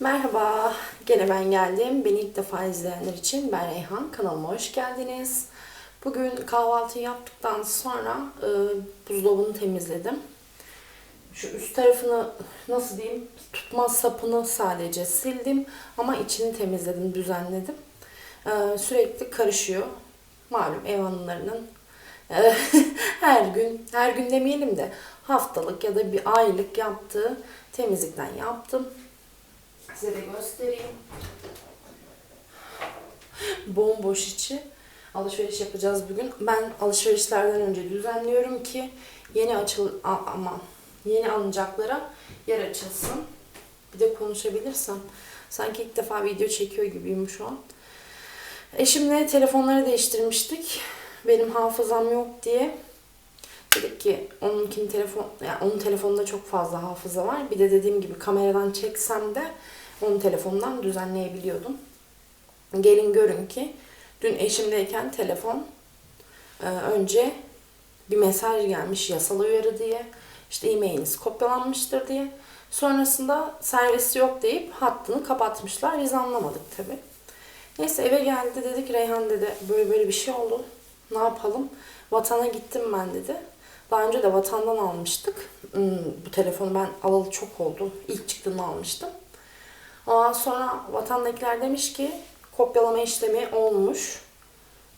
Merhaba, gene ben geldim. Beni ilk defa izleyenler için ben Reyhan. Kanalıma hoş geldiniz. Bugün kahvaltı yaptıktan sonra e, buzdolabını temizledim. Şu üst tarafını nasıl diyeyim tutma sapını sadece sildim ama içini temizledim, düzenledim. E, sürekli karışıyor. Malum ev hanımlarının e, her gün, her gün demeyelim de haftalık ya da bir aylık yaptığı temizlikten yaptım. Size de göstereyim. Bomboş içi. Alışveriş yapacağız bugün. Ben alışverişlerden önce düzenliyorum ki yeni açıl ama yeni alınacaklara yer açılsın. Bir de konuşabilirsem. Sanki ilk defa video çekiyor gibiyim şu an. Eşimle telefonları değiştirmiştik. Benim hafızam yok diye. Dedik ki onunkinin telefon, yani onun telefonunda çok fazla hafıza var. Bir de dediğim gibi kameradan çeksem de onun telefonundan düzenleyebiliyordum. Gelin görün ki dün eşimdeyken telefon e, önce bir mesaj gelmiş yasal uyarı diye. İşte e-mailiniz kopyalanmıştır diye. Sonrasında servisi yok deyip hattını kapatmışlar. Biz anlamadık tabi. Neyse eve geldi dedik Reyhan dedi böyle böyle bir şey oldu. Ne yapalım? Vatana gittim ben dedi. Daha önce de vatandan almıştık. Hmm, bu telefonu ben alalı çok oldu. İlk çıktığında almıştım. Ondan sonra vatandakiler demiş ki kopyalama işlemi olmuş.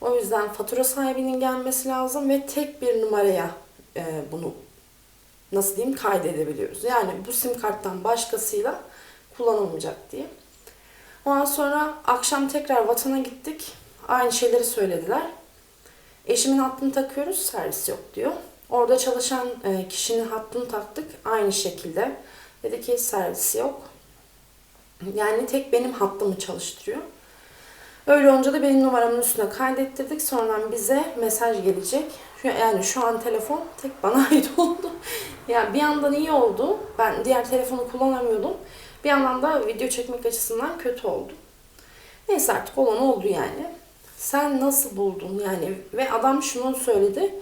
O yüzden fatura sahibinin gelmesi lazım ve tek bir numaraya e, bunu nasıl diyeyim kaydedebiliyoruz. Yani bu sim karttan başkasıyla kullanılmayacak diye. Ondan sonra akşam tekrar vatana gittik. Aynı şeyleri söylediler. Eşimin hattını takıyoruz, servis yok diyor. Orada çalışan e, kişinin hattını taktık aynı şekilde. Dedi ki servisi yok. Yani tek benim hattımı çalıştırıyor. Öyle olunca da benim numaramın üstüne kaydettirdik. Sonra bize mesaj gelecek. Yani şu an telefon tek bana ait oldu. Yani bir yandan iyi oldu. Ben diğer telefonu kullanamıyordum. Bir yandan da video çekmek açısından kötü oldu. Neyse artık olan oldu yani. Sen nasıl buldun yani? Ve adam şunu söyledi.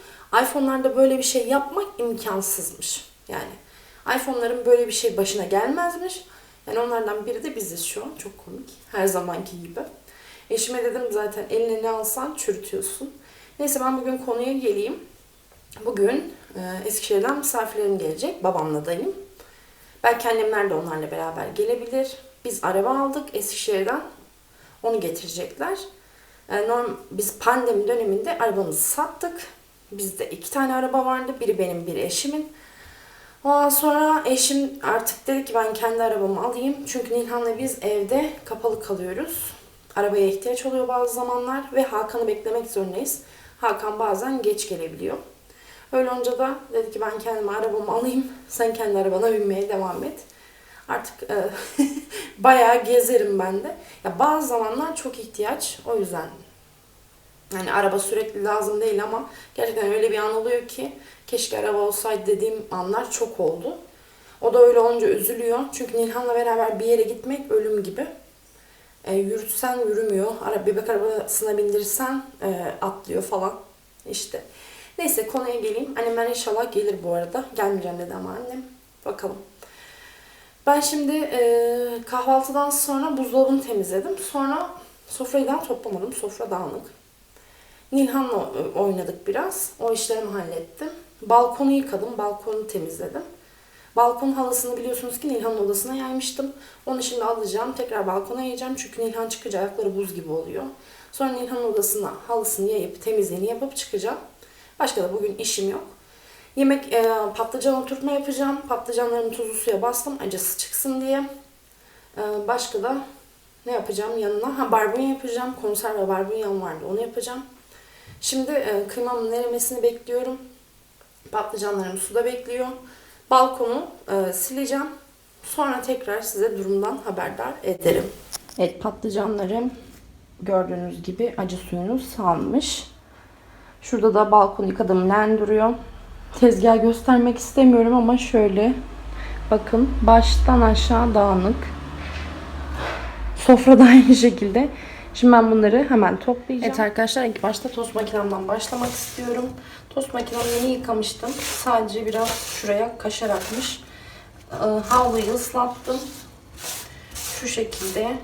iPhone'larda böyle bir şey yapmak imkansızmış. Yani iPhone'ların böyle bir şey başına gelmezmiş. Yani onlardan biri de biziz şu an. Çok komik. Her zamanki gibi. Eşime dedim zaten eline ne alsan çürütüyorsun. Neyse ben bugün konuya geleyim. Bugün e, Eskişehir'den misafirlerim gelecek. Babamla dayım. Belki annemler de onlarla beraber gelebilir. Biz araba aldık Eskişehir'den. Onu getirecekler. E, norm, biz pandemi döneminde arabamızı sattık. Bizde iki tane araba vardı. Biri benim, biri eşimin. Ondan sonra eşim artık dedi ki ben kendi arabamı alayım. Çünkü Nilhan'la biz evde kapalı kalıyoruz. Arabaya ihtiyaç oluyor bazı zamanlar ve Hakan'ı beklemek zorundayız. Hakan bazen geç gelebiliyor. Öyle olunca da dedi ki ben kendime arabamı alayım. Sen kendi arabana binmeye devam et. Artık e, bayağı gezerim ben de. Ya bazı zamanlar çok ihtiyaç. O yüzden yani araba sürekli lazım değil ama gerçekten öyle bir an oluyor ki keşke araba olsaydı dediğim anlar çok oldu. O da öyle olunca üzülüyor. Çünkü Nilhan'la beraber bir yere gitmek ölüm gibi. E, yürütsen yürümüyor. Ara, bebek arabasına bindirirsen e, atlıyor falan. İşte. Neyse konuya geleyim. Annemler inşallah gelir bu arada. Gelmeyeceğim dedi ama annem. Bakalım. Ben şimdi e, kahvaltıdan sonra buzdolabını temizledim. Sonra sofrayı daha toplamadım. Sofra dağınık. Nilhan'la oynadık biraz. O işlerimi hallettim. Balkonu yıkadım. Balkonu temizledim. Balkon halısını biliyorsunuz ki Nilhan'ın odasına yaymıştım. Onu şimdi alacağım. Tekrar balkona yayacağım. Çünkü Nilhan çıkınca ayakları buz gibi oluyor. Sonra Nilhan'ın odasına halısını yayıp temizliğini yapıp çıkacağım. Başka da bugün işim yok. Yemek e, patlıcan oturtma yapacağım. Patlıcanlarımı tuzlu suya bastım acısı çıksın diye. E, başka da ne yapacağım yanına? Ha barbunya yapacağım. Konserve barbunyam vardı. Onu yapacağım. Şimdi e, kıymamın erimesini bekliyorum. Patlıcanlarım suda bekliyor. Balkonu e, sileceğim. Sonra tekrar size durumdan haberdar ederim. Evet patlıcanlarım gördüğünüz gibi acı suyunu salmış. Şurada da balkon yıkadığım len duruyor. Tezgah göstermek istemiyorum ama şöyle bakın baştan aşağı dağınık. Sofra da aynı şekilde. Şimdi ben bunları hemen toplayacağım. Evet arkadaşlar ilk başta tost makinemden başlamak istiyorum. Tost makinemi yeni yıkamıştım. Sadece biraz şuraya kaşar atmış. Ee, Havluyu ıslattım. şu şekilde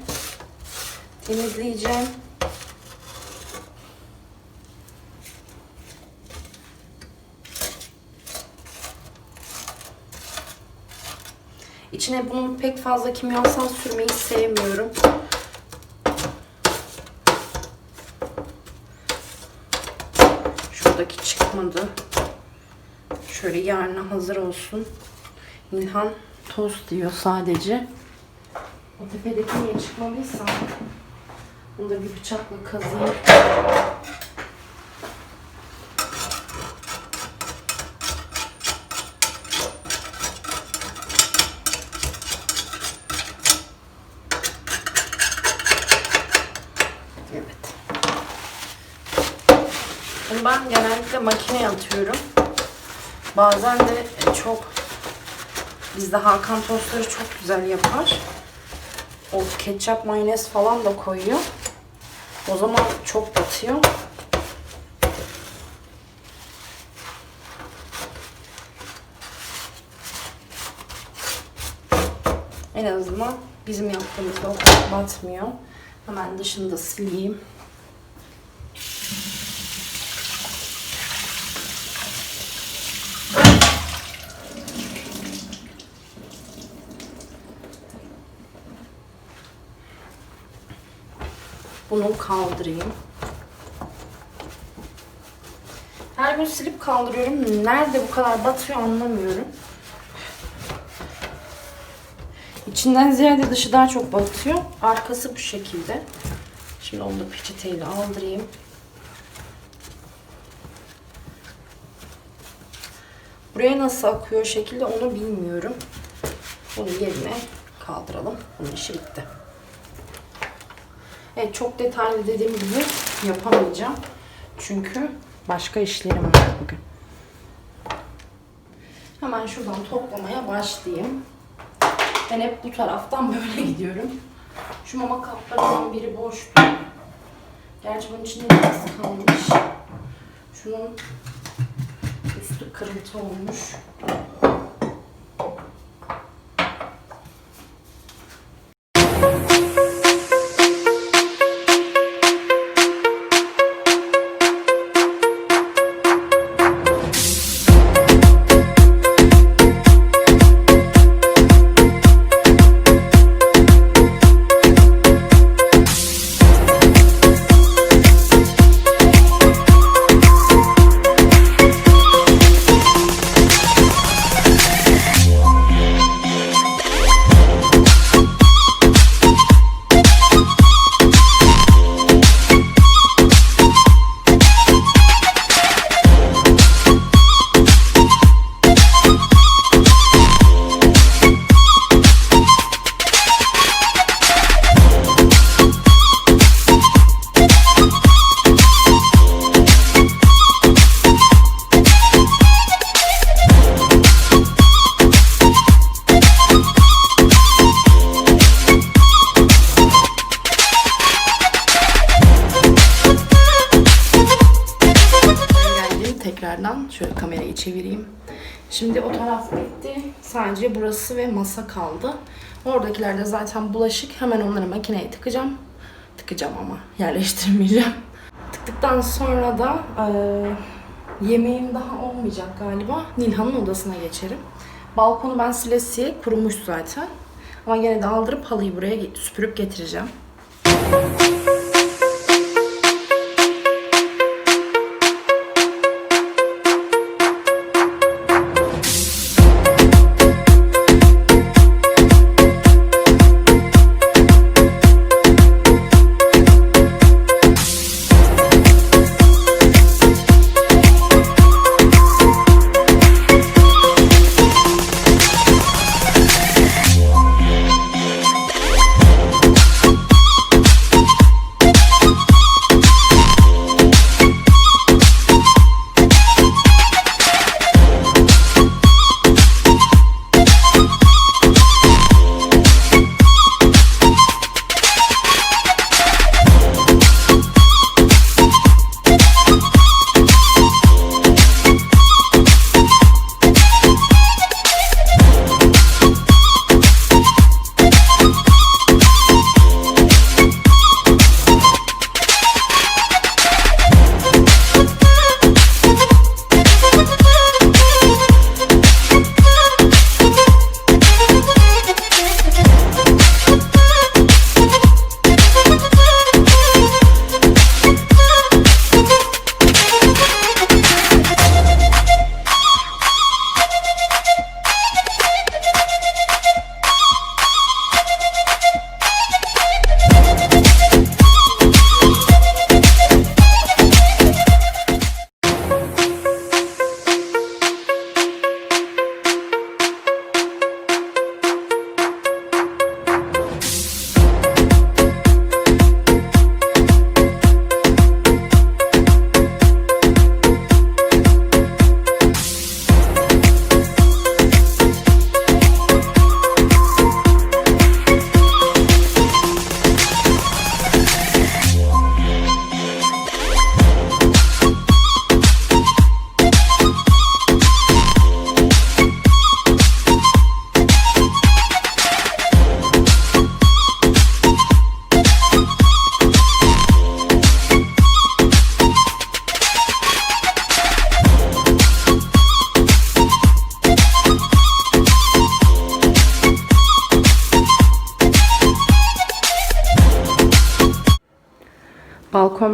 temizleyeceğim. İçine bunun pek fazla kimyasal sürmeyi sevmiyorum. Çıkmadı. Şöyle yarına hazır olsun. Nilhan tost diyor sadece. O tepedeki niye çıkmadıysa onu da bir bıçakla kazıyım. Evet. Bunu ben genellikle makineye atıyorum. Bazen de çok bizde Hakan tostları çok güzel yapar. O ketçap, mayonez falan da koyuyor. O zaman çok batıyor. En azından bizim yaptığımızda batmıyor. Hemen dışını da sileyim. Bunu kaldırayım. Her gün silip kaldırıyorum. Nerede bu kadar batıyor anlamıyorum. İçinden ziyade dışı daha çok batıyor. Arkası bu şekilde. Şimdi onu da peçeteyle aldırayım. Buraya nasıl akıyor şekilde onu bilmiyorum. Bunu yerine kaldıralım. Bunun işi bitti. Evet çok detaylı dediğim gibi yapamayacağım. Çünkü başka işlerim var bugün. Hemen şuradan toplamaya başlayayım. Ben hep bu taraftan böyle gidiyorum. Şu mama kaplarından biri boştu. Gerçi bunun içinde biraz kalmış. Şunun üstü kırıntı olmuş. Sadece burası ve masa kaldı. Oradakiler de zaten bulaşık. Hemen onları makineye tıkacağım. Tıkacağım ama yerleştirmeyeceğim. Tıktıktan sonra da eee, yemeğim daha olmayacak galiba. Nilhan'ın odasına geçerim. Balkonu ben silesiye kurumuş zaten. Ama gene de aldırıp halıyı buraya süpürüp getireceğim.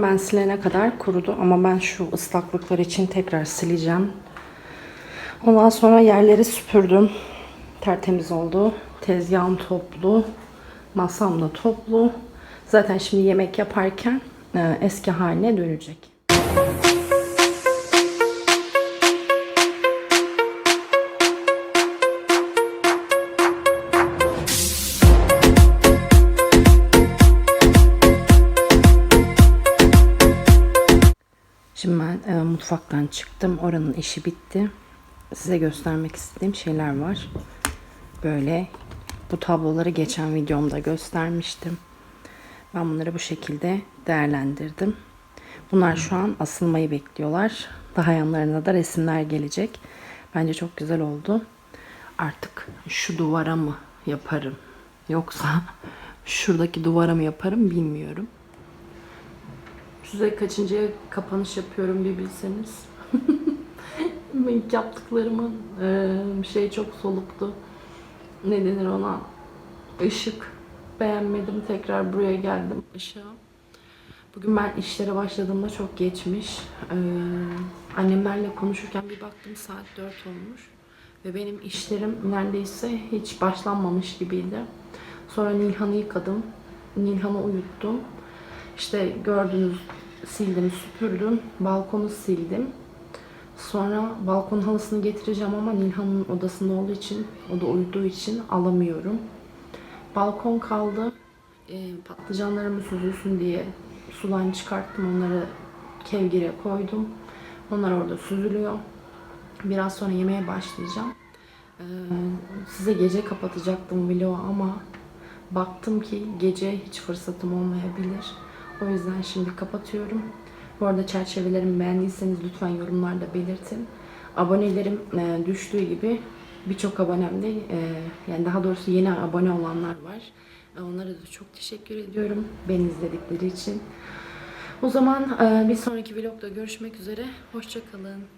Ben silene kadar kurudu ama ben şu ıslaklıklar için tekrar sileceğim. Ondan sonra yerleri süpürdüm. Tertemiz oldu. Tezgahım toplu. Masam da toplu. Zaten şimdi yemek yaparken e, eski haline dönecek. Mutfaktan çıktım. Oranın işi bitti. Size göstermek istediğim şeyler var. Böyle bu tabloları geçen videomda göstermiştim. Ben bunları bu şekilde değerlendirdim. Bunlar şu an asılmayı bekliyorlar. Daha yanlarına da resimler gelecek. Bence çok güzel oldu. Artık şu duvara mı yaparım? Yoksa şuradaki duvara mı yaparım bilmiyorum. Size kaçıncıya kapanış yapıyorum bir bilseniz. Yaptıklarımın şey çok soluktu. Ne denir ona? Işık. Beğenmedim. Tekrar buraya geldim. Işığa. Bugün ben işlere başladığımda çok geçmiş. Eee, annemlerle konuşurken bir baktım saat 4 olmuş. Ve benim işlerim neredeyse hiç başlanmamış gibiydi. Sonra Nilhan'ı yıkadım. Nilhan'ı uyuttum. İşte gördünüz sildim, süpürdüm. Balkonu sildim. Sonra balkon halısını getireceğim ama Nilhan'ın odasında olduğu için, o da uyuduğu için alamıyorum. Balkon kaldı. Ee, patlıcanlarımı süzülsün diye sudan çıkarttım. Onları kevgire koydum. Onlar orada süzülüyor. Biraz sonra yemeğe başlayacağım. Ee, size gece kapatacaktım vlogu ama baktım ki gece hiç fırsatım olmayabilir. O yüzden şimdi kapatıyorum. Bu arada çerçevelerimi beğendiyseniz lütfen yorumlarda belirtin. Abonelerim e, düştüğü gibi birçok abonem de e, yani daha doğrusu yeni abone olanlar var. E, onlara da çok teşekkür ediyorum beni izledikleri için. O zaman bir sonraki vlogda görüşmek üzere. Hoşçakalın.